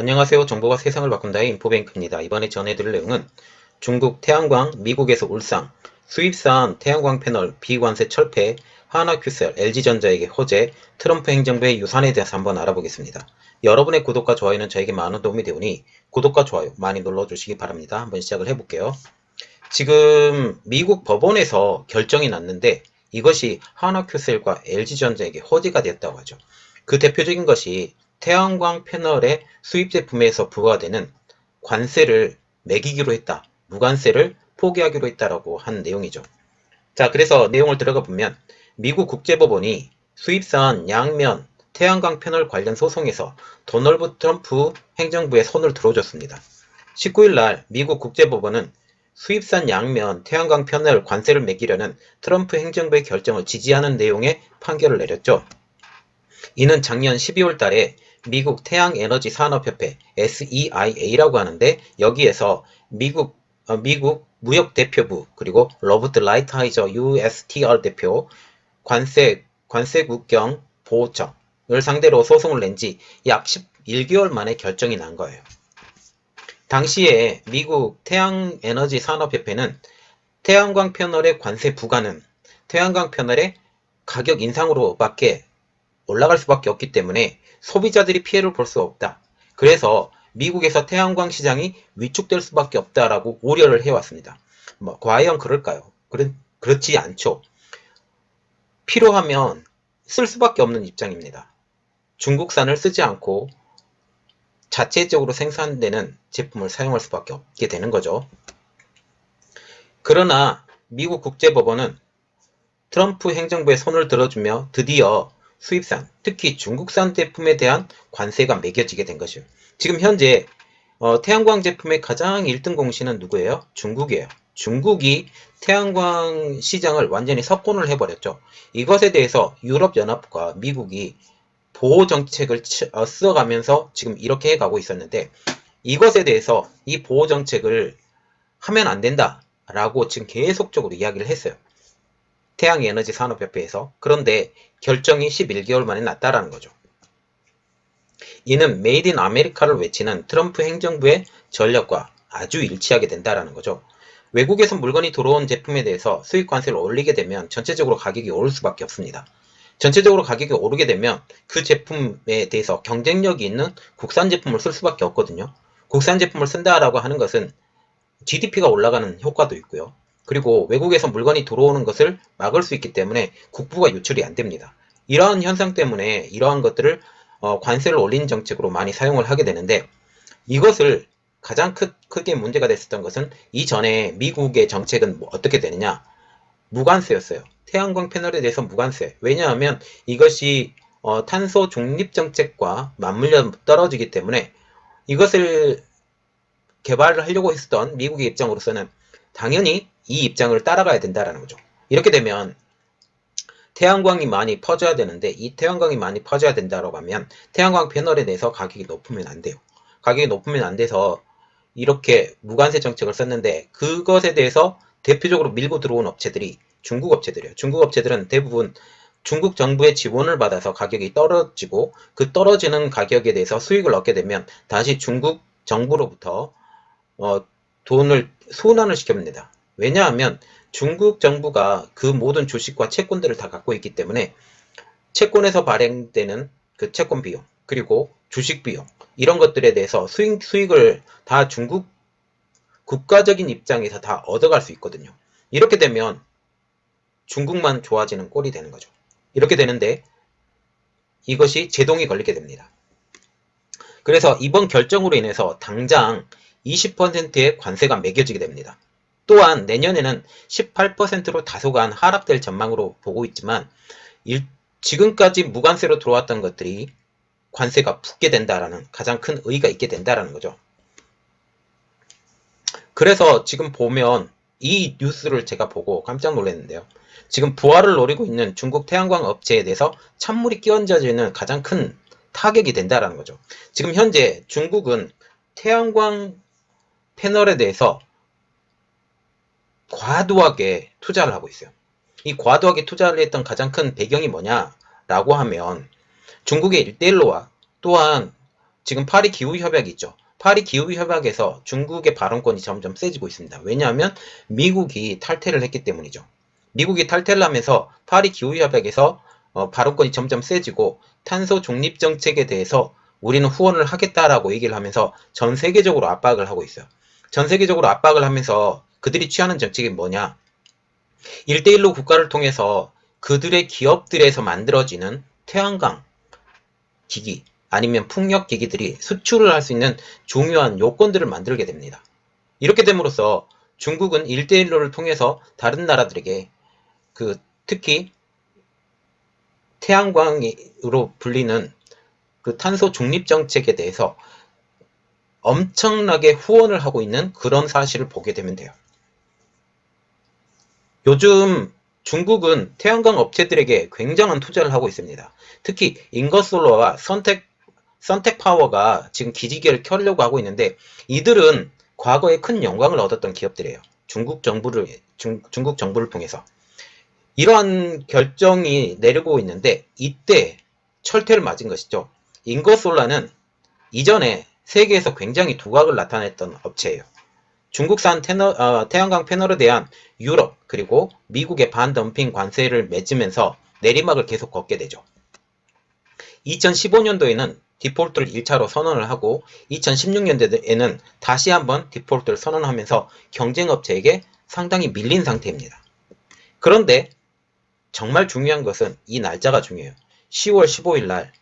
안녕하세요. 정보가 세상을 바꾼다의 인포뱅크입니다. 이번에 전해드릴 내용은 중국 태양광, 미국에서 울상, 수입산 태양광 패널 비관세 철폐, 하나큐셀, LG전자에게 호재, 트럼프 행정부의 유산에 대해서 한번 알아보겠습니다. 여러분의 구독과 좋아요는 저에게 많은 도움이 되오니 구독과 좋아요 많이 눌러주시기 바랍니다. 한번 시작을 해볼게요. 지금 미국 법원에서 결정이 났는데 이것이 하나큐셀과 LG전자에게 호재가 되었다고 하죠. 그 대표적인 것이 태양광 패널의 수입 제품에서 부과되는 관세를 매기기로 했다. 무관세를 포기하기로 했다라고 한 내용이죠. 자, 그래서 내용을 들어가 보면 미국 국제법원이 수입산 양면 태양광 패널 관련 소송에서 도널드 트럼프 행정부의 손을 들어줬습니다. 19일 날 미국 국제법원은 수입산 양면 태양광 패널 관세를 매기려는 트럼프 행정부의 결정을 지지하는 내용의 판결을 내렸죠. 이는 작년 12월 달에 미국 태양에너지 산업협회 SEIA라고 하는데 여기에서 미국 어, 미국 무역 대표부 그리고 로버트 라이트하이저 USTR 대표 관세 관세국경 보호청을 상대로 소송을 낸 지 약 11개월 만에 결정이 난 거예요. 당시에 미국 태양에너지 산업협회는 태양광 패널의 관세 부과는 태양광 패널의 가격 인상으로밖에 올라갈 수밖에 없기 때문에 소비자들이 피해를 볼 수 없다. 그래서 미국에서 태양광 시장이 위축될 수밖에 없다라고 우려를 해왔습니다. 뭐 과연 그럴까요? 그렇, 그렇지 않죠. 필요하면 쓸 수밖에 없는 입장입니다. 중국산을 쓰지 않고 자체적으로 생산되는 제품을 사용할 수밖에 없게 되는 거죠. 그러나 미국 국제법원은 트럼프 행정부의 손을 들어주며 드디어 수입산, 특히 중국산 제품에 대한 관세가 매겨지게 된 것이요. 지금 현재 어, 태양광 제품의 가장 1등 공신은 누구예요? 중국이에요. 중국이 태양광 시장을 완전히 석권을 해버렸죠. 이것에 대해서 유럽연합과 미국이 보호 정책을 어, 써가면서 지금 이렇게 해가고 있었는데 이것에 대해서 이 보호 정책을 하면 안 된다라고 지금 계속적으로 이야기를 했어요. 태양에너지 산업협회에서 그런데 결정이 11개월 만에 났다라는 거죠. 이는 메이드 인 아메리카를 외치는 트럼프 행정부의 전략과 아주 일치하게 된다라는 거죠. 외국에서 물건이 들어온 제품에 대해서 수입 관세를 올리게 되면 전체적으로 가격이 오를 수밖에 없습니다. 전체적으로 가격이 오르게 되면 그 제품에 대해서 경쟁력이 있는 국산 제품을 쓸 수밖에 없거든요. 국산 제품을 쓴다라고 하는 것은 GDP가 올라가는 효과도 있고요. 그리고 외국에서 물건이 들어오는 것을 막을 수 있기 때문에 국부가 유출이 안 됩니다. 이러한 현상 때문에 이러한 것들을 어, 관세를 올린 정책으로 많이 사용을 하게 되는데 이것을 가장 크, 크게 문제가 됐었던 것은 이전에 미국의 정책은 뭐 어떻게 되느냐 무관세였어요. 태양광 패널에 대해서 무관세. 왜냐하면 이것이 어, 탄소 중립 정책과 맞물려 떨어지기 때문에 이것을 개발을 하려고 했었던 미국의 입장으로서는 당연히 이 입장을 따라가야 된다라는 거죠. 이렇게 되면 태양광이 많이 퍼져야 되는데 이 태양광이 많이 퍼져야 된다고 하면 태양광 패널에 대해서 가격이 높으면 안 돼요. 가격이 높으면 안 돼서 이렇게 무관세 정책을 썼는데 그것에 대해서 대표적으로 밀고 들어온 업체들이 중국 업체들이에요. 중국 업체들은 대부분 중국 정부의 지원을 받아서 가격이 떨어지고 그 떨어지는 가격에 대해서 수익을 얻게 되면 다시 중국 정부로부터 어, 돈을 소환을 시켜냅니다. 왜냐하면 중국 정부가 그 모든 주식과 채권들을 다 갖고 있기 때문에 채권에서 발행되는 그 채권 비용 그리고 주식 비용 이런 것들에 대해서 수익, 수익을 다 중국 국가적인 입장에서 다 얻어갈 수 있거든요. 이렇게 되면 중국만 좋아지는 꼴이 되는 거죠. 이렇게 되는데 이것이 제동이 걸리게 됩니다. 그래서 이번 결정으로 인해서 당장 20%의 관세가 매겨지게 됩니다. 또한 내년에는 18%로 다소간 하락될 전망으로 보고 있지만 일, 지금까지 무관세로 들어왔던 것들이 관세가 붙게 된다라는 가장 큰 의의가 있게 된다라는 거죠. 그래서 지금 보면 이 뉴스를 제가 보고 깜짝 놀랐는데요. 지금 부활을 노리고 있는 중국 태양광 업체에 대해서 찬물이 끼얹어지는 가장 큰 타격이 된다라는 거죠. 지금 현재 중국은 태양광 패널에 대해서 과도하게 투자를 하고 있어요. 이 과도하게 투자를 했던 가장 큰 배경이 뭐냐라고 하면 중국의 일대일로와 또한 지금 파리 기후 협약이 있죠. 파리 기후 협약에서 중국의 발언권이 점점 세지고 있습니다. 왜냐하면 미국이 탈퇴를 했기 때문이죠. 미국이 탈퇴를 하면서 파리 기후 협약에서 어, 발언권이 점점 세지고 탄소 중립 정책에 대해서 우리는 후원을 하겠다라고 얘기를 하면서 전 세계적으로 압박을 하고 있어요. 전 세계적으로 압박을 하면서 그들이 취하는 정책이 뭐냐? 1대1로 국가를 통해서 그들의 기업들에서 만들어지는 태양광 기기 아니면 풍력 기기들이 수출을 할 수 있는 중요한 요건들을 만들게 됩니다. 이렇게 됨으로써 중국은 1대1로를 통해서 다른 나라들에게 그 특히 태양광으로 불리는 그 탄소 중립 정책에 대해서 엄청나게 후원을 하고 있는 그런 사실을 보게 되면 돼요. 요즘 중국은 태양광 업체들에게 굉장한 투자를 하고 있습니다. 특히 인거솔러와 선택 선택 파워가 지금 기지개를 켜려고 하고 있는데 이들은 과거에 큰 영광을 얻었던 기업들이에요. 중국 정부를 중, 중국 정부를 통해서 이러한 결정이 내리고 있는데 이때 철퇴를 맞은 것이죠. 인거솔라는 이전에 세계에서 굉장히 두각을 나타냈던 업체예요. 중국산 테너, 어, 태양광 패널에 대한 유럽 그리고 미국의 반덤핑 관세를 맺으면서 내리막을 계속 걷게 되죠. 2015년도에는 디폴트를 1차로 선언을 하고 2016년도에는 다시 한번 디폴트를 선언하면서 경쟁업체에게 상당히 밀린 상태입니다. 그런데 정말 중요한 것은 이 날짜가 중요해요. 10월 15일 날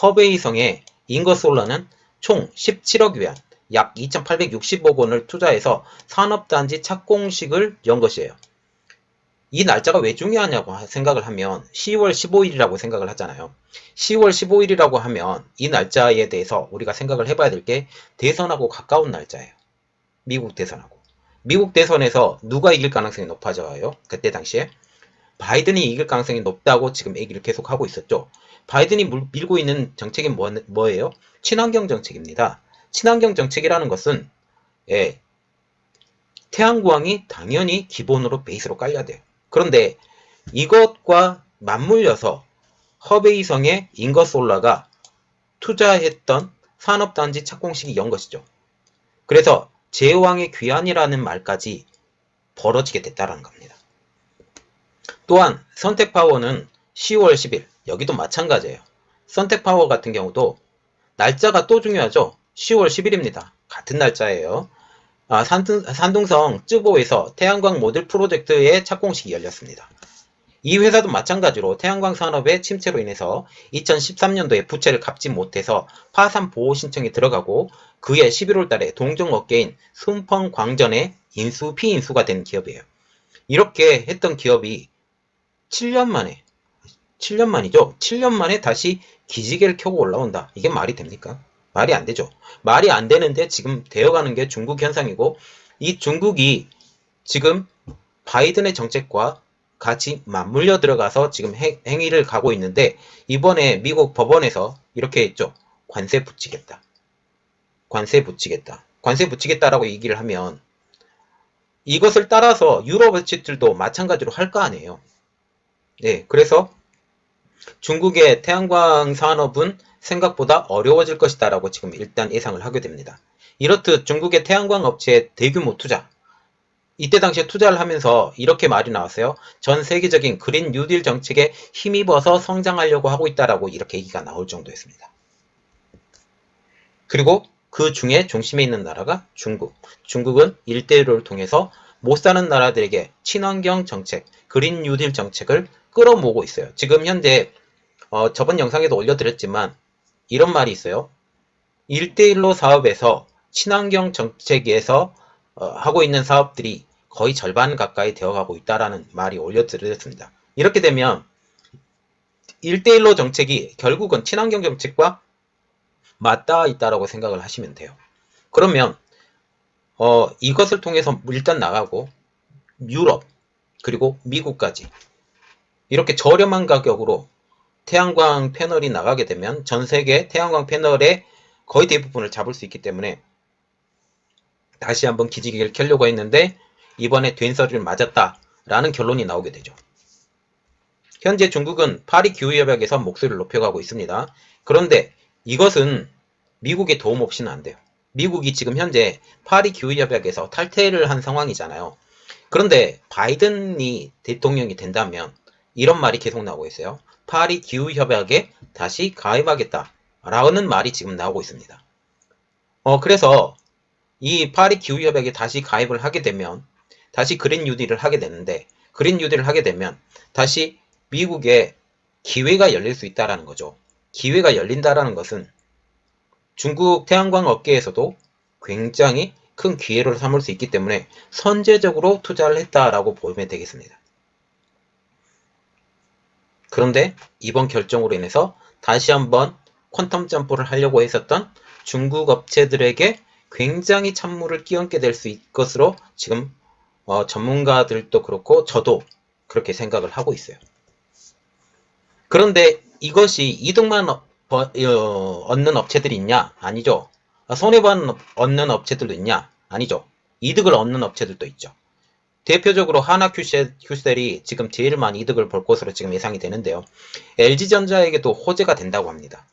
허베이성의 인거솔라는 총 17억 위안 약 2,860억 원을 투자해서 산업단지 착공식을 연 것이에요. 이 날짜가 왜 중요하냐고 생각을 하면 10월 15일이라고 생각을 하잖아요. 10월 15일이라고 하면 이 날짜에 대해서 우리가 생각을 해봐야 될 게 대선하고 가까운 날짜예요. 미국 대선하고. 미국 대선에서 누가 이길 가능성이 높아져요? 그때 당시에 바이든이 이길 가능성이 높다고 지금 얘기를 계속 하고 있었죠. 바이든이 밀고 있는 정책이 뭐, 뭐예요? 친환경 정책입니다. 친환경 정책이라는 것은 예, 태양광이 당연히 기본으로 베이스로 깔려야 돼요. 그런데 이것과 맞물려서 허베이성의 인거솔라가 투자했던 산업단지 착공식이 연 것이죠. 그래서 제왕의 귀환이라는 말까지 벌어지게 됐다는 겁니다. 또한 선택파워는 10월 10일 여기도 마찬가지예요. 선택파워 같은 경우도 날짜가 또 중요하죠. 10월 10일입니다. 같은 날짜예요. 아, 산둥, 성 쯔보에서 태양광 모듈 프로젝트의 착공식이 열렸습니다. 이 회사도 마찬가지로 태양광 산업의 침체로 인해서 2013년도에 부채를 갚지 못해서 파산 보호 신청이 들어가고 그해 11월 달에 동종 업계인 순펑 광전의 인수 피인수가 된 기업이에요. 이렇게 했던 기업이 7년 만에 7년 만이죠. 7년 만에 다시 기지개를 켜고 올라온다. 이게 말이 됩니까? 말이 안 되죠. 말이 안 되는데 지금 되어가는 게 중국 현상이고 이 중국이 지금 바이든의 정책과 같이 맞물려 들어가서 지금 행, 행위를 가고 있는데 이번에 미국 법원에서 이렇게 했죠. 관세 붙이겠다. 관세 붙이겠다. 관세 붙이겠다라고 얘기를 하면 이것을 따라서 유럽 업체들도 마찬가지로 할 거 아니에요. 네, 그래서 중국의 태양광 산업은 생각보다 어려워질 것이다 라고 지금 일단 예상을 하게 됩니다. 이렇듯 중국의 태양광 업체의 대규모 투자 이때 당시에 투자를 하면서 이렇게 말이 나왔어요. 전 세계적인 그린 뉴딜 정책에 힘입어서 성장하려고 하고 있다라고 이렇게 얘기가 나올 정도였습니다. 그리고 그 중에 중심에 있는 나라가 중국. 중국은 일대일로를 통해서 못 사는 나라들에게 친환경 정책, 그린 뉴딜 정책을 끌어모으고 있어요. 지금 현재 어, 저번 영상에도 올려드렸지만 이런 말이 있어요. 1대1로 사업에서 친환경 정책에서 어, 하고 있는 사업들이 거의 절반 가까이 되어가고 있다라는 말이 올려드렸습니다. 이렇게 되면 1대1로 정책이 결국은 친환경 정책과 맞닿아 있다라고 생각을 하시면 돼요. 그러면 어, 이것을 통해서 일단 나가고 유럽 그리고 미국까지 이렇게 저렴한 가격으로 태양광 패널이 나가게 되면 전 세계 태양광 패널의 거의 대부분을 잡을 수 있기 때문에 다시 한번 기지개를 켜려고 했는데 이번에 된서리를 맞았다라는 결론이 나오게 되죠. 현재 중국은 파리 기후협약에서 목소리를 높여가고 있습니다. 그런데 이것은 미국의 도움 없이는 안 돼요. 미국이 지금 현재 파리 기후협약에서 탈퇴를 한 상황이잖아요. 그런데 바이든이 대통령이 된다면 이런 말이 계속 나오고 있어요. 파리 기후협약에 다시 가입하겠다. 라는 말이 지금 나오고 있습니다. 어, 그래서 이 파리 기후협약에 다시 가입을 하게 되면 다시 그린 뉴딜을 하게 되는데 그린 뉴딜을 하게 되면 다시 미국에 기회가 열릴 수 있다라는 거죠. 기회가 열린다라는 것은 중국 태양광 업계에서도 굉장히 큰 기회를 삼을 수 있기 때문에 선제적으로 투자를 했다라고 보면 되겠습니다. 그런데 이번 결정으로 인해서 다시 한번 퀀텀 점프를 하려고 했었던 중국 업체들에게 굉장히 찬물을 끼얹게 될 수 있을 것으로 지금 어, 전문가들도 그렇고 저도 그렇게 생각을 하고 있어요. 그런데 이것이 이득만 어, 어, 얻는 업체들이 있냐? 아니죠. 손해만 얻는 업체들도 있냐? 아니죠. 이득을 얻는 업체들도 있죠. 대표적으로 하나 큐셀이 지금 제일 많이 이득을 볼 것으로 지금 예상이 되는데요. LG전자에게도 호재가 된다고 합니다.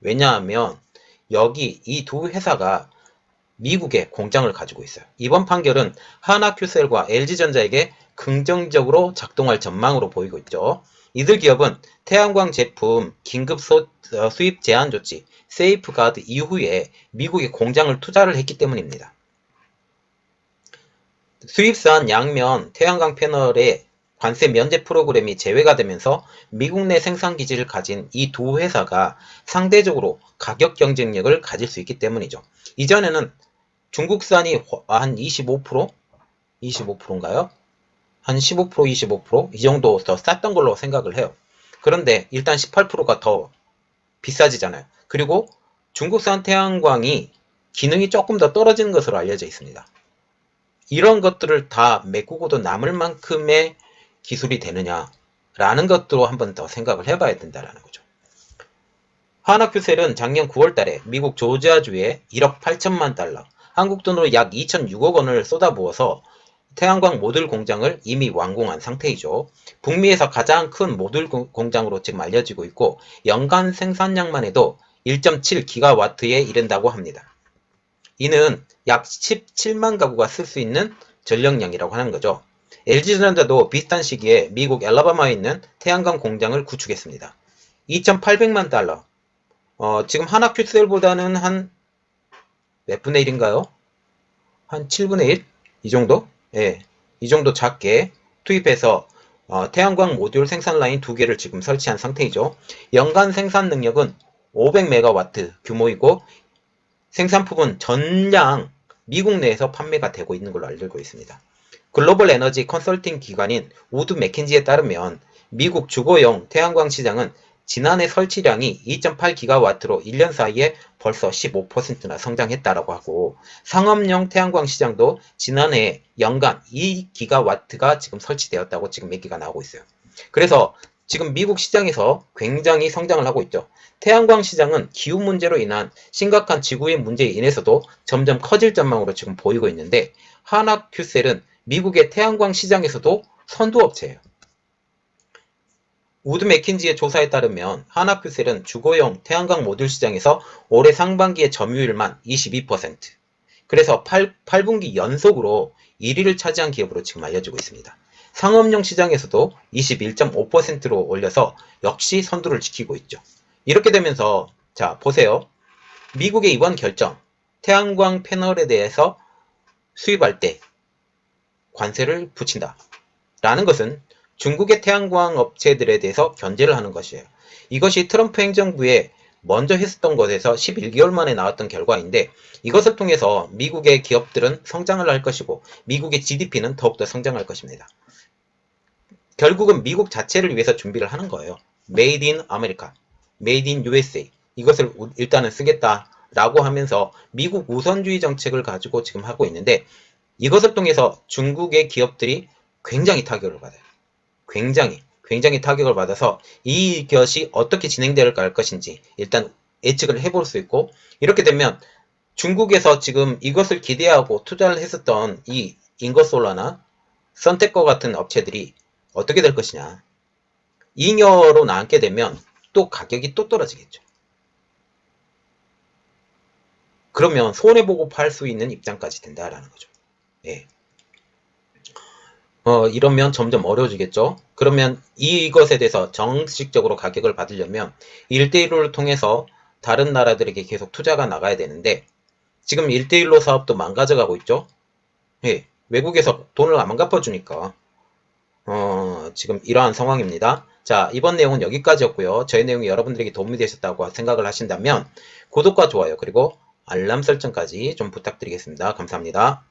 왜냐하면 여기 이 두 회사가 미국에 공장을 가지고 있어요. 이번 판결은 하나 큐셀과 LG전자에게 긍정적으로 작동할 전망으로 보이고 있죠. 이들 기업은 태양광 제품 긴급 소, 어, 수입 제한 조치 세이프가드 이후에 미국에 공장을 투자를 했기 때문입니다. 수입산 양면 태양광 패널의 관세 면제 프로그램이 제외가 되면서 미국 내 생산 기지를 가진 이 두 회사가 상대적으로 가격 경쟁력을 가질 수 있기 때문이죠. 이전에는 중국산이 한 25%? 25%인가요? 한 15%, 25%이 정도 더 쌌던 걸로 생각을 해요. 그런데 일단 18%가 더 비싸지잖아요. 그리고 중국산 태양광이 기능이 조금 더 떨어지는 것으로 알려져 있습니다. 이런 것들을 다 메꾸고도 남을 만큼의 기술이 되느냐라는 것도 한번 더 생각을 해봐야 된다는 거죠. 하나큐셀은 작년 9월 달에 미국 조지아주에 1억 8천만 달러, 한국 돈으로 약 2,006억 원을 쏟아부어서 태양광 모듈 공장을 이미 완공한 상태이죠. 북미에서 가장 큰 모듈 공장으로 지금 알려지고 있고 연간 생산량만 해도 1.7기가와트에 이른다고 합니다. 이는 약 17만 가구가 쓸 수 있는 전력량이라고 하는 거죠. LG전자도 비슷한 시기에 미국 엘라바마에 있는 태양광 공장을 구축했습니다. 2,800만 달러. 어, 지금 하나큐셀보다는 한 몇 분의 1인가요? 한 7분의 1? 이 정도? 예, 이 정도 작게 투입해서 어, 태양광 모듈 생산 라인 두 개를 지금 설치한 상태이죠. 연간 생산 능력은 500메가와트 규모이고 생산품은 전량 미국 내에서 판매가 되고 있는 걸로 알고 있습니다. 글로벌 에너지 컨설팅 기관인 우드 맥킨지에 따르면 미국 주거용 태양광 시장은 지난해 설치량이 2.8기가와트로 1년 사이에 벌써 15%나 성장했다라고 하고 상업용 태양광 시장도 지난해 연간 2기가와트가 지금 설치되었다고 지금 얘기가 나오고 있어요. 그래서 지금 미국 시장에서 굉장히 성장을 하고 있죠. 태양광 시장은 기후 문제로 인한 심각한 지구의 문제에 인해서도 점점 커질 전망으로 지금 보이고 있는데 하나큐셀은 미국의 태양광 시장에서도 선두업체예요. 우드 맥킨지의 조사에 따르면 하나큐셀은 주거용 태양광 모듈 시장에서 올해 상반기의 점유율만 22%, 그래서 8, 8분기 연속으로 1위를 차지한 기업으로 지금 알려지고 있습니다. 상업용 시장에서도 21.5%로 올려서 역시 선두를 지키고 있죠. 이렇게 되면서 자 보세요. 미국의 이번 결정, 태양광 패널에 대해서 수입할 때 관세를 붙인다. 라는 것은 중국의 태양광 업체들에 대해서 견제를 하는 것이에요. 이것이 트럼프 행정부에 먼저 했었던 것에서 11개월 만에 나왔던 결과인데 이것을 통해서 미국의 기업들은 성장을 할 것이고 미국의 GDP는 더욱더 성장할 것입니다. 결국은 미국 자체를 위해서 준비를 하는 거예요. Made in America, Made in USA 이것을 일단은 쓰겠다라고 하면서 미국 우선주의 정책을 가지고 지금 하고 있는데 이것을 통해서 중국의 기업들이 굉장히 타격을 받아요. 굉장히 굉장히 타격을 받아서 이것이 어떻게 진행될 것인지 일단 예측을 해볼 수 있고 이렇게 되면 중국에서 지금 이것을 기대하고 투자를 했었던 이 인거솔라나 선택과 같은 업체들이 어떻게 될 것이냐 잉여로 남게 되면 또 가격이 또 떨어지겠죠. 그러면 손해보고 팔 수 있는 입장까지 된다라는 거죠. 예. 어, 이러면 점점 어려워지겠죠? 그러면 이것에 대해서 정식적으로 가격을 받으려면 1대1을 통해서 다른 나라들에게 계속 투자가 나가야 되는데, 지금 1대1로 사업도 망가져가고 있죠? 예, 외국에서 돈을 안 갚아주니까, 어, 지금 이러한 상황입니다. 자, 이번 내용은 여기까지였고요. 저의 내용이 여러분들에게 도움이 되셨다고 생각을 하신다면, 구독과 좋아요, 그리고 알람 설정까지 좀 부탁드리겠습니다. 감사합니다.